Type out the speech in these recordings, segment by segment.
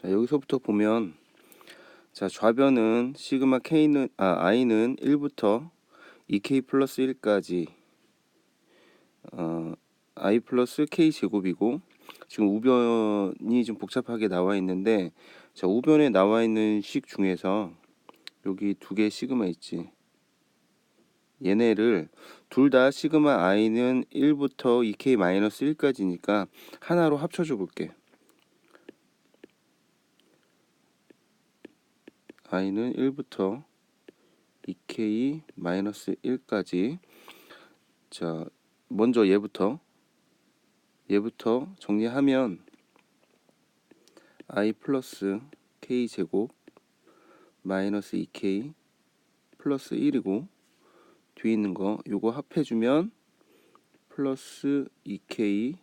자, 여기서부터 보면 자 좌변은 시그마 K는 아 I는 1부터 2K 플러스 1까지 어, I 플러스 K 제곱이고 지금 우변이 좀 복잡하게 나와 있는데 자 우변에 나와 있는 식 중에서 여기 두 개 시그마 있지 얘네를 둘 다 시그마 i는 1부터 2k 마이너스 1까지니까 하나로 합쳐줘 볼게. I는 1부터 2k 마이너스 1까지. 자 먼저 얘부터. 얘부터 정리하면 i 플러스 k 제곱 마이너스 2k 플러스 1이고 뒤에 있는 거 요거 합해주면 플러스 2k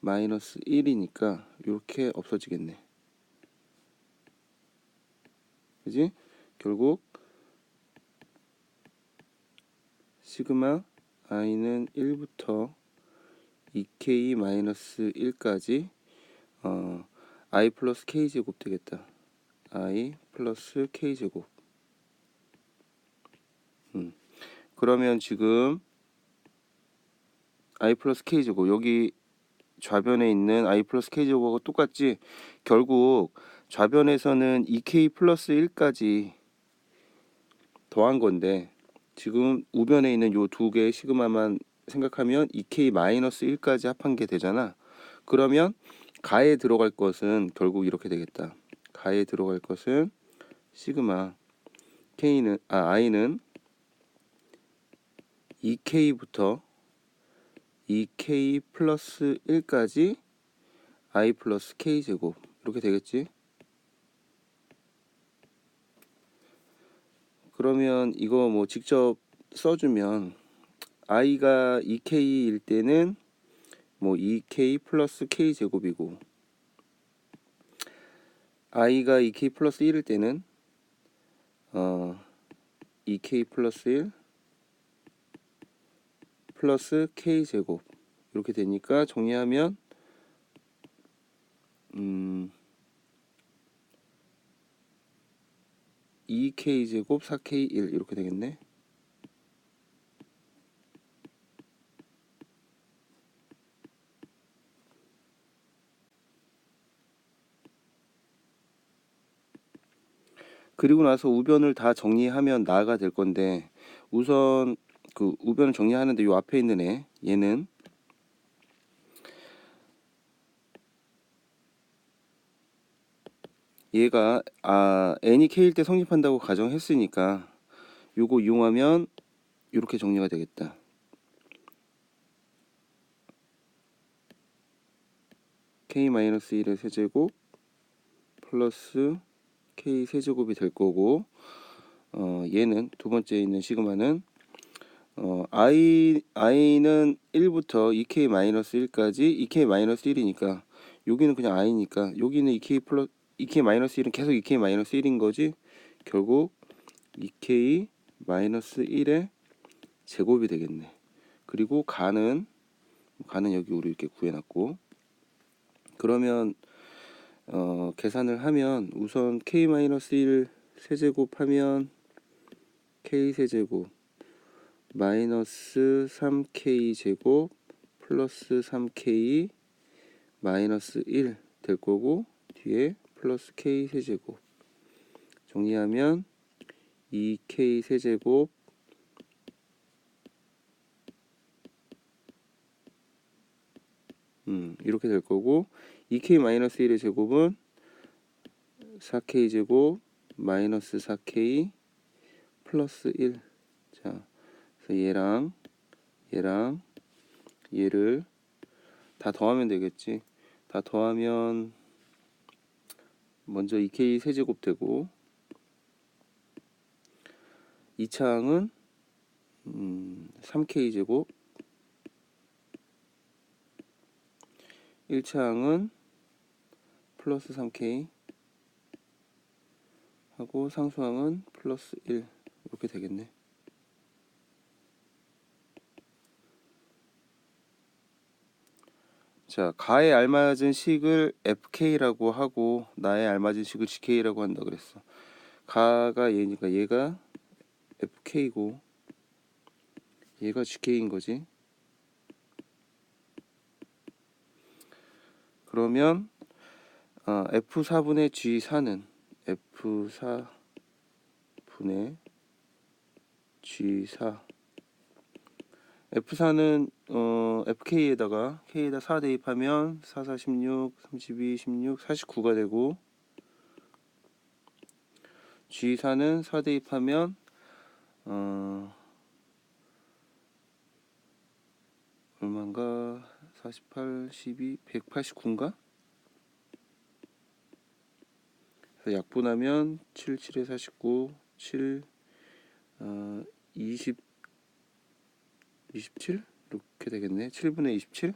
마이너스 1이니까 이렇게 없어지겠네 그지? 결국 시그마 i는 1부터 2k 마이너스 1까지 어, i 플러스 k 제곱 되겠다 i 플러스 k 제곱 음. 그러면 지금 i 플러스 k 제곱 여기 좌변에 있는 i 플러스 k 제곱하고 똑같지 결국 좌변에서는 2k 플러스 1까지 더한 건데 지금 우변에 있는 요 두 개의 시그마만 생각하면 2k 마이너스 1까지 합한 게 되잖아. 그러면 가에 들어갈 것은 결국 이렇게 되겠다. 가에 들어갈 것은 시그마 k는 아 i는 2k부터 2k 플러스 1까지 i 플러스 k 제곱. 이렇게 되겠지? 그러면 이거 뭐 직접 써주면 i가 2k일 때는 뭐 2k 플러스 k 제곱이고 i가 2k 플러스 1일 때는 어 2k 플러스 1 플러스 k 제곱. 이렇게 되니까 정리하면 음 2k 제곱 4k 1 이렇게 되겠네. 그리고 나서 우변을 다 정리하면 나가 될 건데 우선 그 우변을 정리하는데 요 앞에 있는 애 얘는 얘가 아 n이 k일 때 성립한다고 가정했으니까 요거 이용하면 이렇게 정리가 되겠다. k-1의 세제곱 플러스 k 세제곱이 될 거고 어 얘는 두 번째에 있는 시그마는 어, i i는 1부터 2k 마이너스 1까지 2k 마이너스 1이니까 여기는 그냥 i니까 여기는 2k 플러스 2k 마이너스 1은 계속 2k 마이너스 1인 거지? 결국 2k 마이너스 1의 제곱이 되겠네. 그리고 가는 가는 여기 우리 이렇게 구해놨고. 그러면 어, 계산을 하면 우선 k 마이너스 1 세제곱 하면 k 세제곱 마이너스 3k 제곱 플러스 3k 마이너스 1 될 거고 뒤에 플러스 k 세제곱 정리하면 2k 세제곱 음, 이렇게 될 거고 2k 마이너스 1의 제곱은 4k 제곱 마이너스 4k 플러스 1 자, 그래서 얘랑 얘랑 얘를 다 더하면 되겠지. 다 더하면 먼저 2k 세제곱 되고 2차항은 음, 3k 제곱 1차항은 플러스 3k 하고 상수항은 플러스 1 이렇게 되겠네. 자, 가에 알맞은 식을 FK라고 하고 나에 알맞은 식을 GK라고 한다 그랬어. 가가 얘니까 얘가 FK고 얘가 GK인 거지. 그러면 어, F4분의 G4는 F4분의 G4 F4는 어, FK에다가 K에다 4 대입하면 4, 4, 16, 32, 16, 49가 되고 G4는 4 대입하면 어, 얼마인가 48, 12, 189인가? 그래서 약분하면 7, 7에 49, 7, 어, 20, 27? 이렇게 되겠네. 7분의 27?